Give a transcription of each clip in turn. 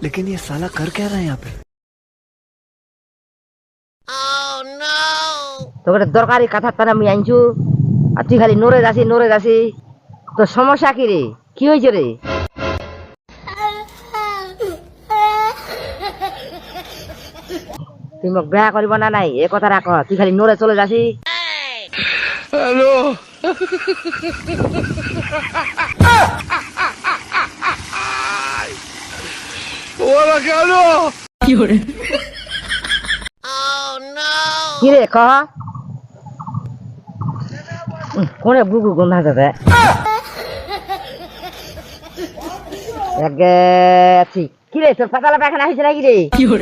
लेकिन ये साला कर क्या रहा है यहाँ पे তোকে দরকারি কথা তার আমি আনছু আর তুই খালি নড়ে যাসি নড়ে যাসি তোর সমস্যা কি রে কি হয়েছে রে তুই মোক বেয়া কৰিব না নাই এই কথা রাখ তুই খালি নড়ে চলে যাসি কি রে কহ উম, কোনে বুকু গন্ধা যাবে ঠিক কি রে তোর পাতালা পায়খানা হয়েছে নাকি রে? কোন?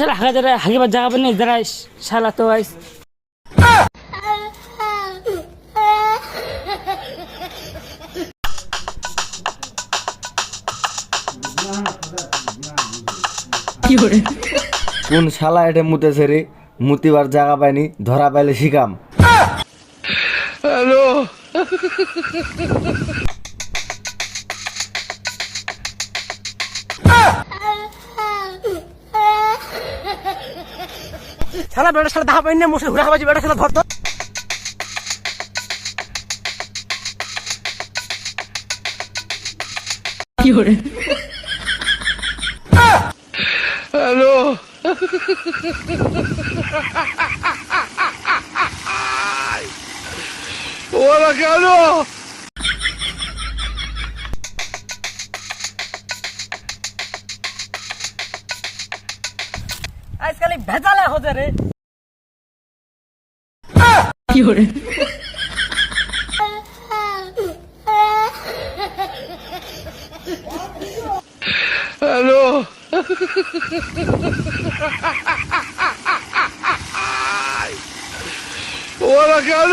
শালা হাগা যারা হাগিবার জায়গা পাই নাই যারা শালা তো আইস। কোন শালা এটা মুতেছে রে মুতিবার জায়গা পাইনি ধরা পাইলে শিকাম শালা বেটা শালা দেখা পাই না মুসে ঘুরা খাবাজি বেটা শালা ধর তো আজকাল ভেজালে হচ্ছে রে। ওরা কেন?